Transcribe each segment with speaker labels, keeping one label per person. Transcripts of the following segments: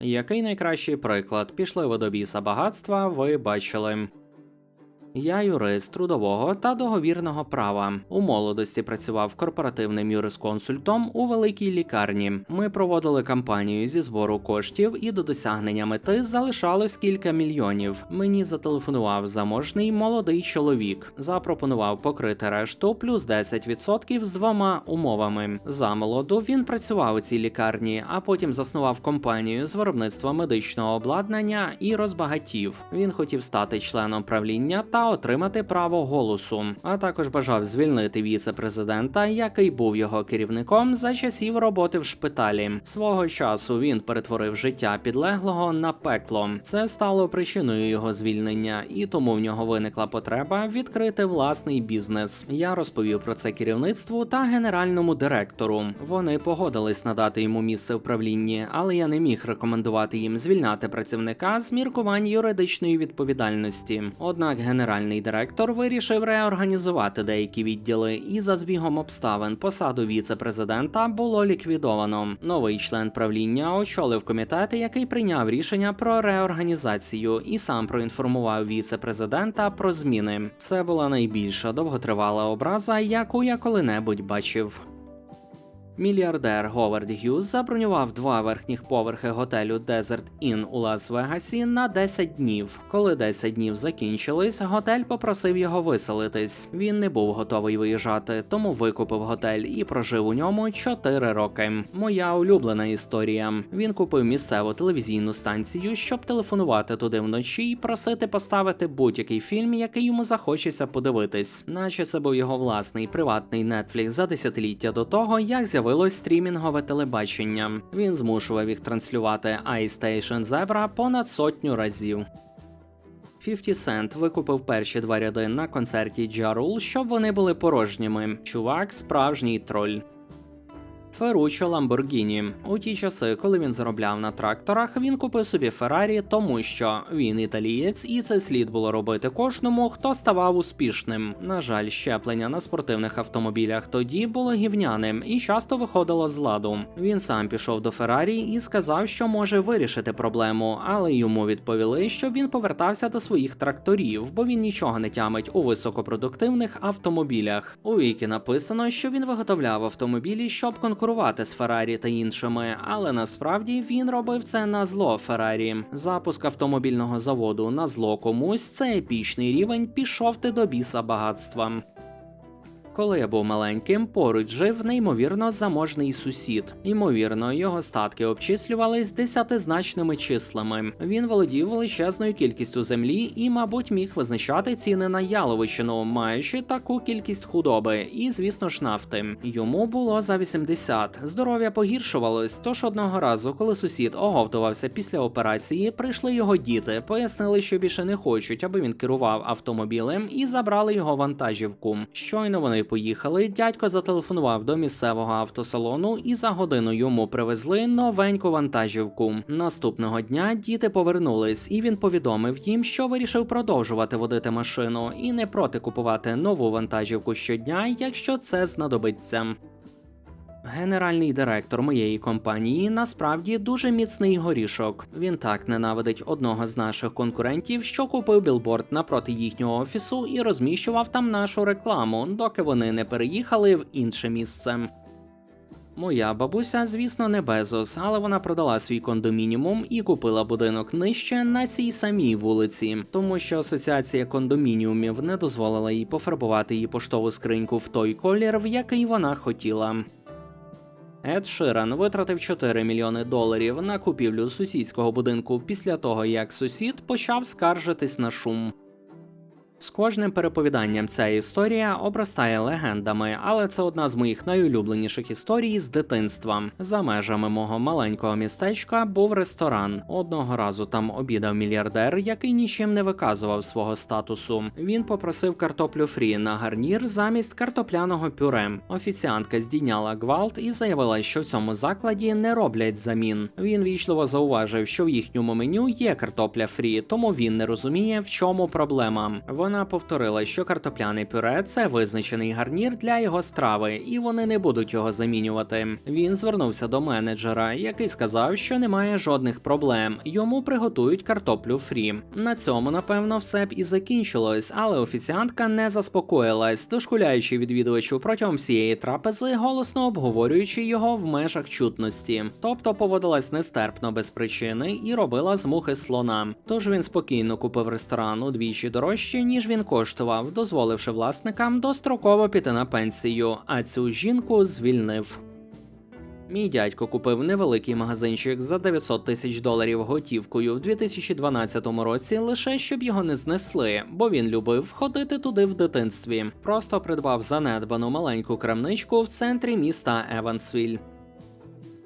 Speaker 1: Який найкращий приклад? Пішли ви до біса багатства, ви бачили. Я юрист трудового та договірного права. У молодості працював корпоративним юрисконсультом у великій лікарні. Ми проводили кампанію зі збору коштів, і до досягнення мети залишалось кілька мільйонів. Мені зателефонував заможний молодий чоловік, запропонував покрити решту плюс 10% з двома умовами. Замолоду він працював у цій лікарні, а потім заснував компанію з виробництва медичного обладнання і розбагатів. Він хотів стати членом правління та отримати право голосу, а також бажав звільнити віце-президента, який був його керівником за часів роботи в шпиталі. Свого часу він перетворив життя підлеглого на пекло. Це стало причиною його звільнення, і тому в нього виникла потреба відкрити власний бізнес. Я розповів про це керівництву та генеральному директору. Вони погодились надати йому місце в правлінні, але я не міг рекомендувати їм звільняти працівника з міркувань юридичної відповідальності. Однак генеральний директор вирішив реорганізувати деякі відділи, і за збігом обставин посаду віце-президента було ліквідовано. Новий член правління очолив комітет, який прийняв рішення про реорганізацію і сам проінформував віце-президента про зміни. Це була найбільша довготривала образа, яку я коли-небудь бачив. Мільярдер Говард Г'юз забронював два верхніх поверхи готелю Desert Inn у Лас-Вегасі на 10 днів. Коли 10 днів закінчились, готель попросив його виселитись. Він не був готовий виїжджати, тому викупив готель і прожив у ньому 4 роки. Моя улюблена історія. Він купив місцеву телевізійну станцію, щоб телефонувати туди вночі і просити поставити будь-який фільм, який йому захочеться подивитись, наче це був його власний приватний Netflix за десятиліття до того, як з'явився з'явилось стрімінгове телебачення. Він змушував їх транслювати iStation Zebra понад сотню разів. 50 Cent викупив перші два ряди на концерті Rule, щоб вони були порожніми. Чувак, справжній троль. Ферручо Ламборгіні. У ті часи, коли він заробляв на тракторах, він купив собі Феррарі, тому що він італієць, і це слід було робити кожному, хто ставав успішним. На жаль, щеплення на спортивних автомобілях тоді було гівняним і часто виходило з ладу. Він сам пішов до Феррарі і сказав, що може вирішити проблему, але йому відповіли, що він повертався до своїх тракторів, бо він нічого не тямить у високопродуктивних автомобілях. У вікі написано, що він виготовляв автомобілі, щоб конкурувати конкурувати з Феррарі та іншими, але насправді він робив це на зло Феррарі. Запуск автомобільного заводу на зло комусь це епічний рівень пішов ти до біса багатства. Коли я був маленьким, поруч жив неймовірно заможний сусід. Ймовірно, його статки обчислювались десятизначними числами. Він володів величезною кількістю землі і, мабуть, міг визначати ціни на яловичину, маючи таку кількість худоби, і, звісно ж, нафти. Йому було за 80. Здоров'я погіршувалось. Тож одного разу, коли сусід оговтувався після операції, прийшли його діти, пояснили, що більше не хочуть, аби він керував автомобілем, і забрали його вантажівку. Щойно вони поїхали, дядько зателефонував до місцевого автосалону і за годину йому привезли новеньку вантажівку. Наступного дня діти повернулись, і він повідомив їм, що вирішив продовжувати водити машину і не проти купувати нову вантажівку щодня, якщо це знадобиться. Генеральний директор моєї компанії насправді дуже міцний горішок. Він так ненавидить одного з наших конкурентів, що купив білборд напроти їхнього офісу і розміщував там нашу рекламу, доки вони не переїхали в інше місце. Моя бабуся, звісно, не Безос, але вона продала свій кондомініум і купила будинок нижче на цій самій вулиці, тому що асоціація кондомініумів не дозволила їй пофарбувати її поштову скриньку в той колір, в який вона хотіла. Ед Ширан витратив 4 мільйони доларів на купівлю сусідського будинку після того, як сусід почав скаржитись на шум. З кожним переповіданням ця історія обростає легендами, але це одна з моїх найулюбленіших історій з дитинства. За межами мого маленького містечка був ресторан. Одного разу там обідав мільярдер, який нічим не виказував свого статусу. Він попросив картоплю фрі на гарнір замість картопляного пюре. Офіціантка здійняла гвалт і заявила, що в цьому закладі не роблять замін. Він вічливо зауважив, що в їхньому меню є картопля фрі, тому він не розуміє, в чому проблема. Вона повторила, що картопляне пюре це визначений гарнір для його страви, і вони не будуть його замінювати. Він звернувся до менеджера, який сказав, що немає жодних проблем. Йому приготують картоплю фрі. На цьому, напевно, все б і закінчилось, але офіціантка не заспокоїлась, дошкуляючи відвідувачу протягом всієї трапези, голосно обговорюючи його в межах чутності. Тобто поводилась нестерпно без причини і робила з мухи слона. Тож він спокійно купив ресторан удвічі дорожче, ніж він коштував, дозволивши власникам достроково піти на пенсію, а цю жінку звільнив. Мій дядько купив невеликий магазинчик за 900 тисяч доларів готівкою в 2012 році, лише щоб його не знесли, бо він любив ходити туди в дитинстві. Просто придбав занедбану маленьку крамничку в центрі міста Евансвіль.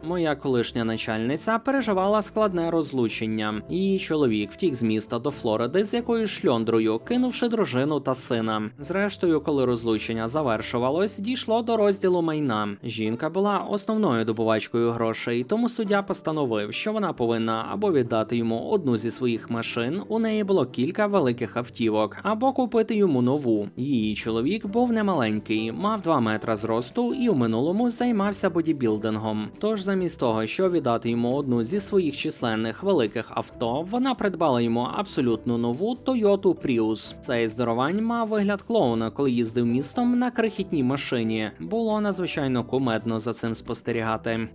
Speaker 1: Моя колишня начальниця переживала складне розлучення. Її чоловік втік з міста до Флориди з якоюсь шльондрою, кинувши дружину та сина. Зрештою, коли розлучення завершувалось, дійшло до розділу майна. Жінка була основною добувачкою грошей, тому суддя постановив, що вона повинна або віддати йому одну зі своїх машин. У неї було кілька великих автівок, або купити йому нову. Її чоловік був немаленький, мав 2 метра зросту і у минулому займався бодібілдингом. Тож замість того, щоб віддати йому одну зі своїх численних великих авто, вона придбала йому абсолютно нову Toyota Prius. Цей здоровань мав вигляд клоуна, коли їздив містом на крихітній машині. Було надзвичайно кумедно за цим спостерігати.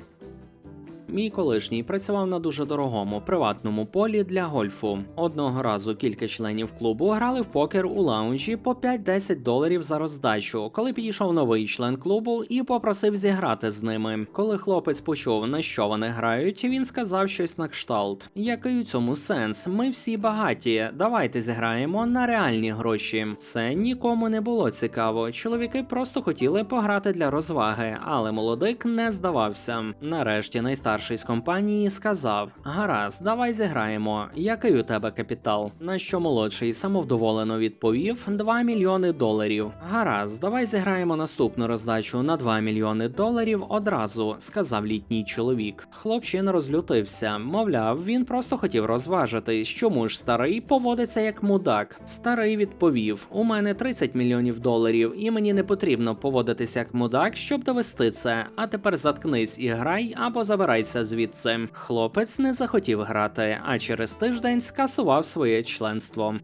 Speaker 1: Мій колишній працював на дуже дорогому приватному полі для гольфу. Одного разу кілька членів клубу грали в покер у лаунжі по 5-10 доларів за роздачу, коли підійшов новий член клубу і попросив зіграти з ними. Коли хлопець почув на що вони грають, він сказав щось на кшталт. Який у цьому сенс? Ми всі багаті. Давайте зіграємо на реальні гроші. Це нікому не було цікаво. Чоловіки просто хотіли пограти для розваги, але молодик не здавався. Нарешті найстарший з компанії сказав: Гаразд, давай зіграємо. Який у тебе капітал? На що молодший самовдоволено відповів 2 мільйони доларів. Гаразд, давай зіграємо наступну роздачу на 2 мільйони доларів одразу, сказав літній чоловік. Хлопчин розлютився, мовляв, він просто хотів розважити, чому ж старий поводиться як мудак. Старий відповів: У мене 30 мільйонів доларів, і мені не потрібно поводитися як мудак, щоб довести це. А тепер заткнись і грай або забирайся звідси. Хлопець не захотів грати, а через тиждень скасував своє членство.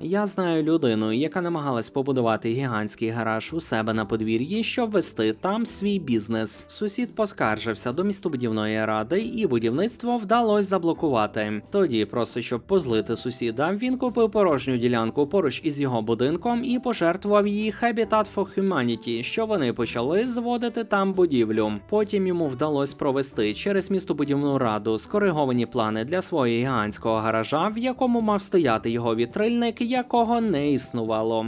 Speaker 1: Я знаю людину, яка намагалась побудувати гігантський гараж у себе на подвір'ї, щоб вести там свій бізнес. Сусід поскаржився до містобудівної ради, і будівництво вдалося заблокувати. Тоді, просто щоб позлити сусіда, він купив порожню ділянку поруч із його будинком і пожертвував її Habitat for Humanity, що вони почали зводити там будівлю. Потім йому вдалося провести через містобудівну раду скориговані плани для свого гігантського гаража, в якому мав стояти його вітрильник якого не існувало.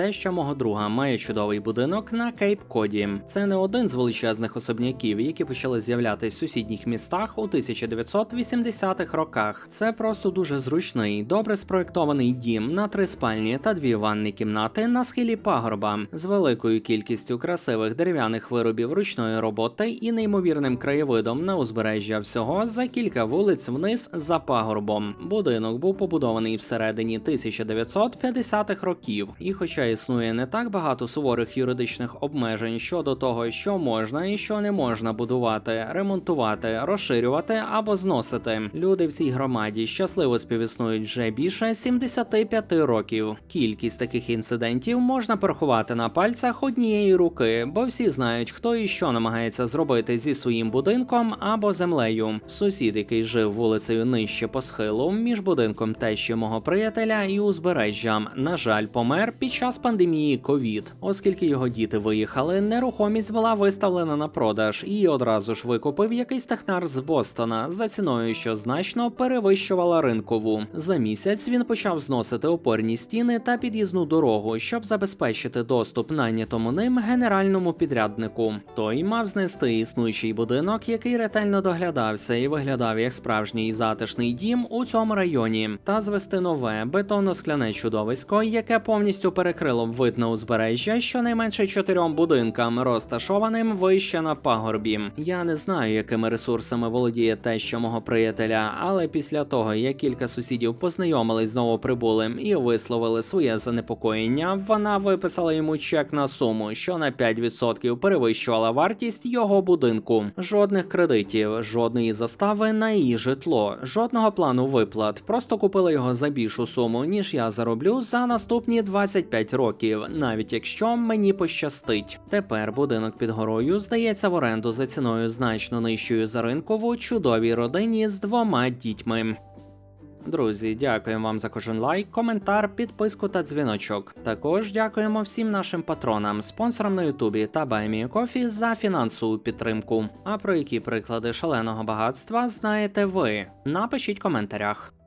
Speaker 1: Те, що мого друга має чудовий будинок на Кейп Коді. Це не один з величезних особняків, які почали з'являтися в сусідніх містах у 1980-х роках. Це просто дуже зручний, добре спроектований дім на три спальні та дві ванні кімнати на схилі пагорба з великою кількістю красивих дерев'яних виробів ручної роботи і неймовірним краєвидом на узбережжя всього за кілька вулиць вниз за пагорбом. Будинок був побудований всередині 1950-х років, і хоча існує не так багато суворих юридичних обмежень щодо того, що можна і що не можна будувати, ремонтувати, розширювати або зносити. Люди в цій громаді щасливо співіснують вже більше 75 років. Кількість таких інцидентів можна порахувати на пальцях однієї руки, бо всі знають, хто і що намагається зробити зі своїм будинком або землею. Сусід, який жив вулицею нижче по схилу, між будинком тещі мого приятеля і узбережжям, на жаль, помер під час пандемії ковід, оскільки його діти виїхали, нерухомість була виставлена на продаж і одразу ж викупив якийсь технар з Бостона за ціною, що значно перевищувала ринкову. За місяць він почав зносити опорні стіни та під'їзну дорогу, щоб забезпечити доступ найнятому ним генеральному підряднику. Той мав знести існуючий будинок, який ретельно доглядався і виглядав як справжній затишний дім у цьому районі, та звести нове бетонно-скляне чудовисько, яке повністю перекриває закрило б вид на узбережжя щонайменше чотирьом будинкам, розташованим вище на пагорбі. Я не знаю, якими ресурсами володіє теща мого приятеля, але після того, як кілька сусідів познайомились з новоприбулим і висловили своє занепокоєння, вона виписала йому чек на суму, що на 5% перевищувала вартість його будинку. Жодних кредитів, жодної застави на її житло, жодного плану виплат. Просто купили його за більшу суму, ніж я зароблю за наступні 25 років, навіть якщо мені пощастить. Тепер будинок під горою здається в оренду за ціною значно нижчою за ринкову чудовій родині з двома дітьми. Друзі, дякуємо вам за кожен лайк, коментар, підписку та дзвіночок. Також дякуємо всім нашим патронам, спонсорам на Ютубі та Кофі за фінансову підтримку. А про які приклади шаленого багатства знаєте ви? Напишіть в коментарях.